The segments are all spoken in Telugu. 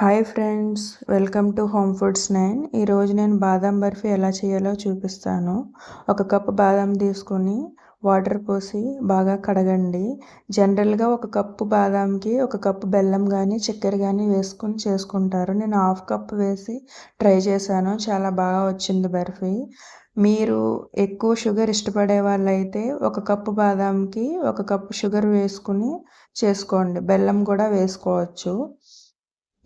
Hi friends welcome to home foods nine. ఈరోజు నేను బాదం బర్ఫీ ఎలా చేయాలో చూపిస్తాను. ఒక కప్పు బాదం తీసుకొని వాటర్ పోసి బాగా కడగండి. జనరల్గా ఒక కప్పు బాదంకి ఒక కప్పు బెల్లం కానీ చక్కెర కానీ వేసుకొని చేసుకుంటారు. నేను హాఫ్ కప్ వేసి ట్రై చేశాను. చాలా బాగా వచ్చింది బర్ఫీ. మీరు ఎక్కువ షుగర్ ఇష్టపడే వాళ్ళైతే ఒక కప్పు బాదంకి ఒక కప్పు షుగర్ వేసుకుని చేసుకోండి. బెల్లం కూడా వేసుకోవచ్చు.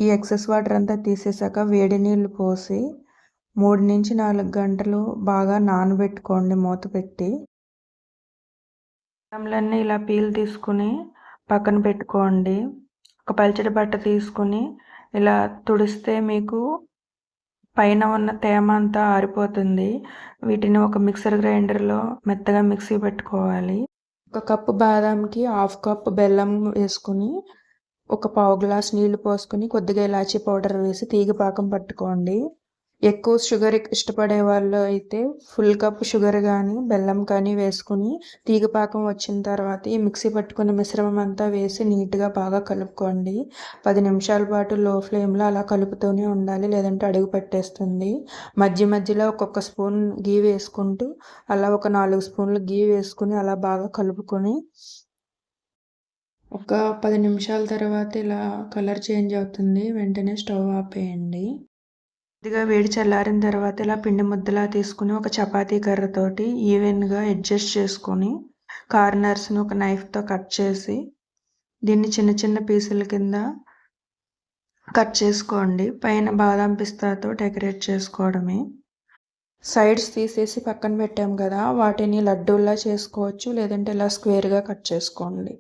ఈ ఎక్సెస్ వాటర్ అంతా తీసేసాక వేడి నీళ్ళు పోసి మూడు నుంచి నాలుగు గంటలు బాగా నానబెట్టుకోండి మూత పెట్టి. బాదంలన్నీ ఇలా పీల్ తీసుకుని పక్కన పెట్టుకోండి. ఒక పల్చడి బట్ట తీసుకుని ఇలా తుడిస్తే మీకు పైన ఉన్న తేమ అంతా ఆరిపోతుంది. వీటిని ఒక మిక్సర్ గ్రైండర్లో మెత్తగా మిక్సీ పెట్టుకోవాలి. ఒక కప్పు బాదంకి హాఫ్ కప్ బెల్లం వేసుకుని ఒక పావు గ్లాస్ నీళ్ళు పోసుకొని కొద్దిగా ఇలాచీ పౌడర్ వేసి తీగ పాకం పట్టుకోండి. ఎక్కువ షుగర్ ఇష్టపడే వాళ్ళు అయితే ఫుల్ కప్ షుగర్ కానీ బెల్లం కానీ వేసుకుని తీగ పాకం వచ్చిన తర్వాత ఈ మిక్సీ పట్టుకున్న మిశ్రమం అంతా వేసి నీట్గా బాగా కలుపుకోండి. పది నిమిషాల పాటు లో ఫ్లేమ్లో అలా కలుపుతూనే ఉండాలి లేదంటే అడుగు పెట్టేస్తుంది. మధ్య మధ్యలో ఒక్కొక్క స్పూన్ గీ వేసుకుంటూ అలా ఒక నాలుగు స్పూన్లు గీ వేసుకుని అలా బాగా కలుపుకొని ఒక పది నిమిషాల తర్వాత ఇలా కలర్ చేంజ్ అవుతుంది. వెంటనే స్టవ్ ఆపేయండి. కొద్దిగా వేడి చల్లారిన తర్వాత ఇలా పిండి ముద్దలా తీసుకుని ఒక చపాతీ కర్రతోటి ఈవెన్గా అడ్జస్ట్ చేసుకొని కార్నర్స్ని ఒక నైఫ్తో కట్ చేసి దీన్ని చిన్న చిన్న పీసుల కింద కట్ చేసుకోండి. పైన బాదం పిస్తాతో డెకరేట్ చేసుకోవడమే. సైడ్స్ తీసేసి పక్కన పెట్టాం కదా వాటిని లడ్డూల్లా చేసుకోవచ్చు లేదంటే ఇలా స్క్వేర్గా కట్ చేసుకోండి.